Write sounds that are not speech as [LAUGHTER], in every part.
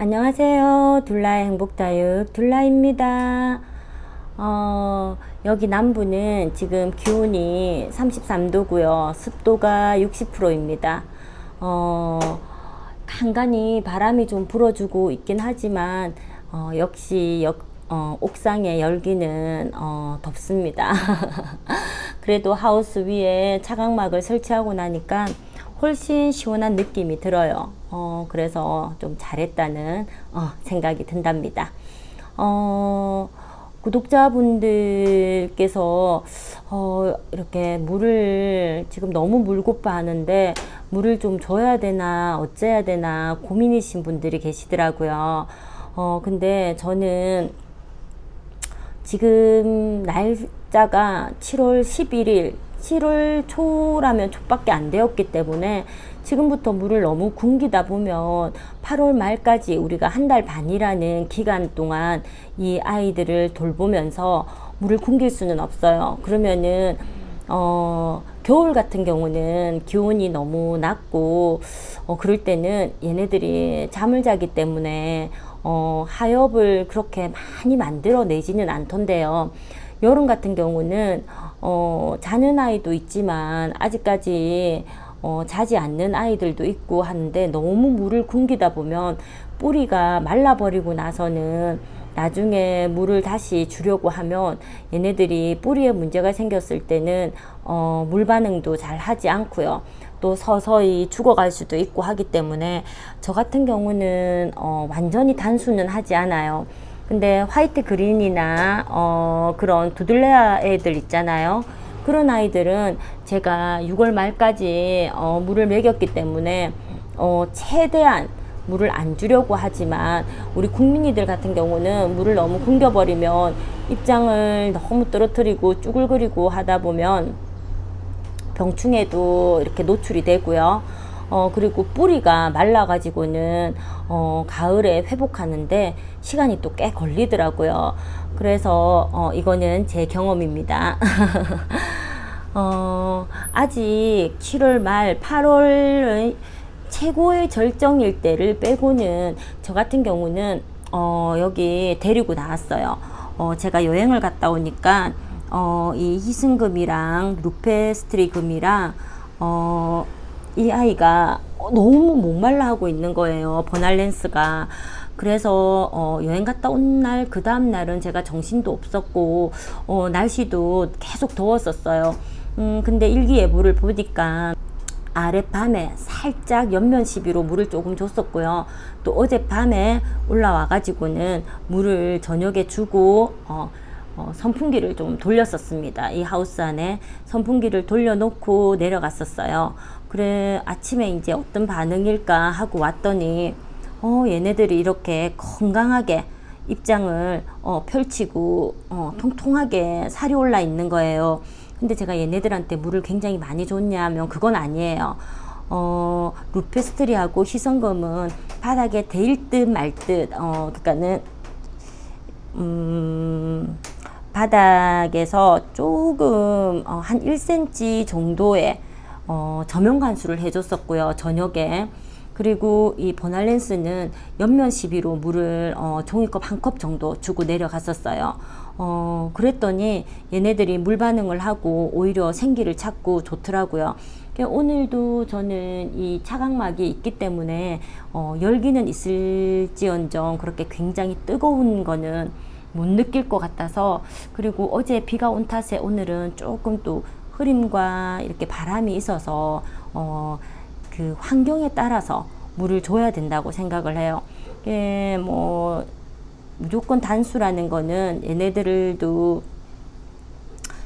안녕하세요. 둘라의 행복다육 둘라입니다. 어, 여기 남부는 지금 기온이 33도고요. 습도가 60%입니다. 어, 간간히 바람이 좀 불어주고 있긴 하지만 어, 역시 역, 어, 옥상의 열기는 어, 덥습니다. [LAUGHS] 그래도 하우스 위에 차광막을 설치하고 나니까 훨씬 시원한 느낌이 들어요. 어, 그래서 좀 잘했다는 어, 생각이 든답니다. 어, 구독자분들께서 어, 이렇게 물을 지금 너무 물고파 하는데 물을 좀 줘야 되나 어째야 되나 고민이신 분들이 계시더라고요. 어, 근데 저는 지금 날짜가 7월 11일, 7월 초라면 초밖에 안 되었기 때문에 지금부터 물을 너무 굶기다 보면 8월 말까지 우리가 한 달 반이라는 기간 동안 이 아이들을 돌보면서 물을 굶길 수는 없어요. 그러면은 어, 겨울 같은 경우는 기온이 너무 낮고, 어, 그럴 때는 얘네들이 잠을 자기 때문에, 어, 하엽을 그렇게 많이 만들어 내지는 않던데요. 여름 같은 경우는, 어, 자는 아이도 있지만, 아직까지, 어, 자지 않는 아이들도 있고 하는데, 너무 물을 굶기다 보면, 뿌리가 말라버리고 나서는, 나중에 물을 다시 주려고 하면 얘네들이 뿌리에 문제가 생겼을 때는 어, 물 반응도 잘 하지 않고요. 또 서서히 죽어갈 수도 있고 하기 때문에 저 같은 경우는 어, 완전히 단수는 하지 않아요. 근데 화이트 그린이나 어, 그런 두들레아 애들 있잖아요. 그런 아이들은 제가 6월 말까지 어, 물을 먹였기 때문에 어, 최대한 물을 안 주려고 하지만 우리 국민이들 같은 경우는 물을 너무 굶겨버리면 입장을 너무 떨어뜨리고 쭈글거리고 하다 보면 병충해도 이렇게 노출이 되고요. 어, 그리고 뿌리가 말라가지고는, 어, 가을에 회복하는데 시간이 또 꽤 걸리더라고요. 그래서, 어, 이거는 제 경험입니다. [LAUGHS] 어, 아직 7월 말, 8월 최고의 절정일 때를 빼고는 저 같은 경우는 어, 여기 데리고 나왔어요. 어, 제가 여행을 갔다 오니까 어, 이 희승금이랑 루페스트리금이랑 어, 이 아이가 너무 목말라 하고 있는 거예요. 버날렌스가. 그래서 어, 여행 갔다 온 날 그 다음 날은 제가 정신도 없었고 어, 날씨도 계속 더웠었어요. 음, 근데 일기예보를 보니까 아랫밤에 살짝 옆면 시비로 물을 조금 줬었고요. 또 어젯밤에 올라와 가지고는 물을 저녁에 주고 어, 어, 선풍기를 좀 돌렸었습니다. 이 하우스 안에 선풍기를 돌려놓고 내려갔었어요. 그래 아침에 이제 어떤 반응일까 하고 왔더니 어, 얘네들이 이렇게 건강하게 입장을 어, 펼치고 어, 통통하게 살이 올라 있는 거예요. 근데 제가 얘네들한테 물을 굉장히 많이 줬냐면 그건 아니에요. 어, 루페스트리하고 희성금은 바닥에 데일 듯말 듯, 어, 그니까는, 음, 바닥에서 조금, 어, 한 1cm 정도의, 어, 저면 간수를 해줬었고요, 저녁에. 그리고 이 버날렌스는 옆면 시비로 물을 어, 종이컵 한 컵 정도 주고 내려갔었어요. 어, 그랬더니 얘네들이 물 반응을 하고 오히려 생기를 찾고 좋더라고요. 그러니까 오늘도 저는 이 차각막이 있기 때문에 어, 열기는 있을지언정 그렇게 굉장히 뜨거운 거는 못 느낄 것 같아서 그리고 어제 비가 온 탓에 오늘은 조금 또 흐림과 이렇게 바람이 있어서 어, 그 환경에 따라서 물을 줘야 된다고 생각을 해요. 예, 뭐 무조건 단수라는 거는 얘네들도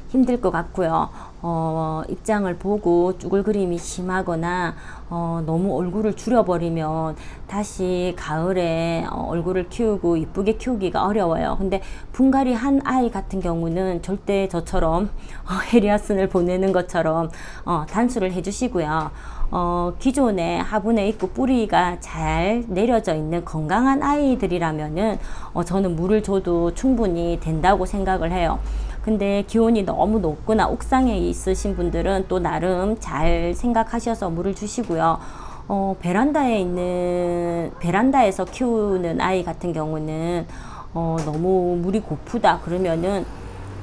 힘들 것 같고요. 어, 입장을 보고 쭈글그림이 심하거나 어, 너무 얼굴을 줄여버리면 다시 가을에 어, 얼굴을 키우고 이쁘게 키우기가 어려워요. 근데 분갈이 한 아이 같은 경우는 절대 저처럼 어, 헤리아슨을 보내는 것처럼 어, 단수를 해주시고요. 어, 기존에 화분에 있고 뿌리가 잘 내려져 있는 건강한 아이들이라면은 어, 저는 물을 줘도 충분히 된다고 생각을 해요. 근데 기온이 너무 높거나 옥상에 있으신 분들은 또 나름 잘 생각하셔서 물을 주시고요. 어, 베란다에 있는 베란다에서 키우는 아이 같은 경우는 어, 너무 물이 고프다 그러면은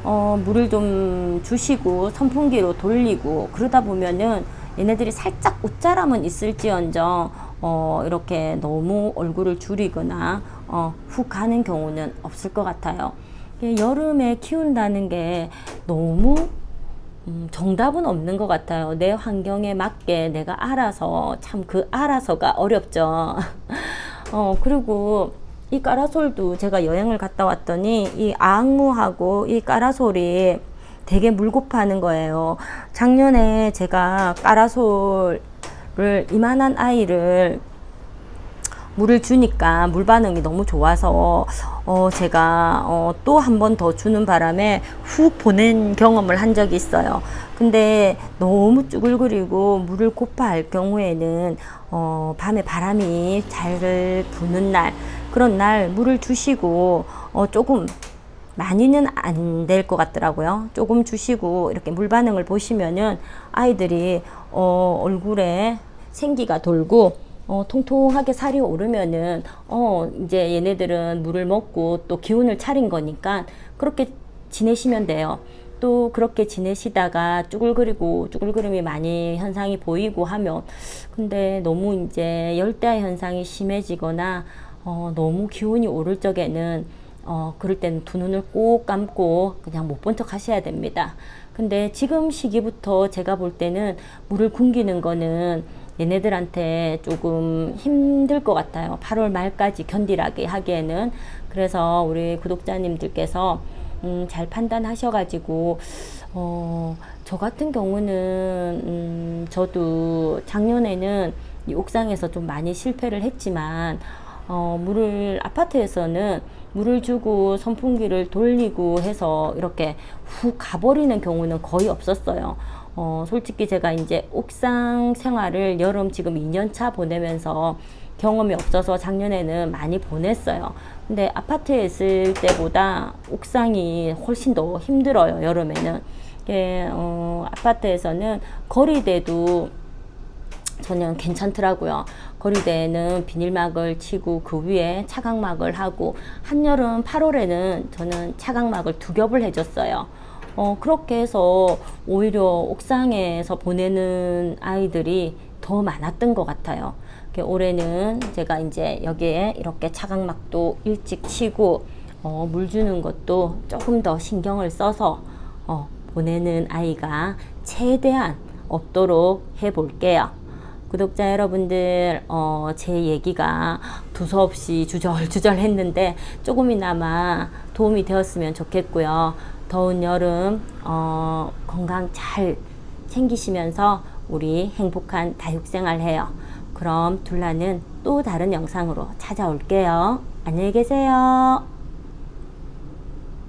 어, 물을 좀 주시고 선풍기로 돌리고 그러다 보면은 얘네들이 살짝 옷자람은 있을지언정 어, 이렇게 너무 얼굴을 줄이거나 어, 훅 가는 경우는 없을 것 같아요. 이게 여름에 키운다는 게 너무 음, 정답은 없는 것 같아요. 내 환경에 맞게 내가 알아서 참 그 알아서가 어렵죠. [LAUGHS] 어 그리고 이 까라솔도 제가 여행을 갔다 왔더니 이 앙무하고 이 까라솔이 되게 물고 파는 거예요. 작년에 제가 까라솔을 이만한 아이를 물을 주니까 물 반응이 너무 좋아서 어 제가 어 또한 번 더 주는 바람에 훅 보낸 경험을 한 적이 있어요. 근데 너무 쭈글거리고 물을 고파할 경우에는 어 밤에 바람이 잘 부는 날 그런 날 물을 주시고 어 조금 많이는 안 될 것 같더라고요. 조금 주시고 이렇게 물 반응을 보시면은 아이들이 어 얼굴에 생기가 돌고 어, 통통하게 살이 오르면은, 어, 이제 얘네들은 물을 먹고 또 기운을 차린 거니까 그렇게 지내시면 돼요. 또 그렇게 지내시다가 쭈글거리고 쭈글거림이 많이 현상이 보이고 하면, 근데 너무 이제 열대야 현상이 심해지거나, 어, 너무 기운이 오를 적에는, 어, 그럴 때는 두 눈을 꼭 감고 그냥 못 본 척 하셔야 됩니다. 근데 지금 시기부터 제가 볼 때는 물을 굶기는 거는 얘네들한테 조금 힘들 것 같아요. 8월 말까지 견디라게 하기에는. 그래서 우리 구독자님들께서 음, 잘 판단하셔가지고, 어, 저 같은 경우는, 음, 저도 작년에는 이 옥상에서 좀 많이 실패를 했지만, 어, 물을, 아파트에서는 물을 주고 선풍기를 돌리고 해서 이렇게 훅 가버리는 경우는 거의 없었어요. 어, 솔직히 제가 이제 옥상 생활을 여름 지금 2년 차 보내면서 경험이 없어서 작년에는 많이 보냈어요. 근데 아파트에 있을 때보다 옥상이 훨씬 더 힘들어요, 여름에는. 예, 어, 아파트에서는 거리대도 저는 괜찮더라고요. 거리대에는 비닐막을 치고 그 위에 차각막을 하고 한여름 8월에는 저는 차각막을 두 겹을 해줬어요. 어, 그렇게 해서 오히려 옥상에서 보내는 아이들이 더 많았던 것 같아요. 올해는 제가 이제 여기에 이렇게 차각막도 일찍 치고 어, 물 주는 것도 조금 더 신경을 써서 어, 보내는 아이가 최대한 없도록 해 볼게요. 구독자 여러분들, 어, 제 얘기가 두서없이 주절주절 했는데 조금이나마 도움이 되었으면 좋겠고요. 더운 여름, 어, 건강 잘 챙기시면서 우리 행복한 다육생활 해요. 그럼 둘라는 또 다른 영상으로 찾아올게요. 안녕히 계세요.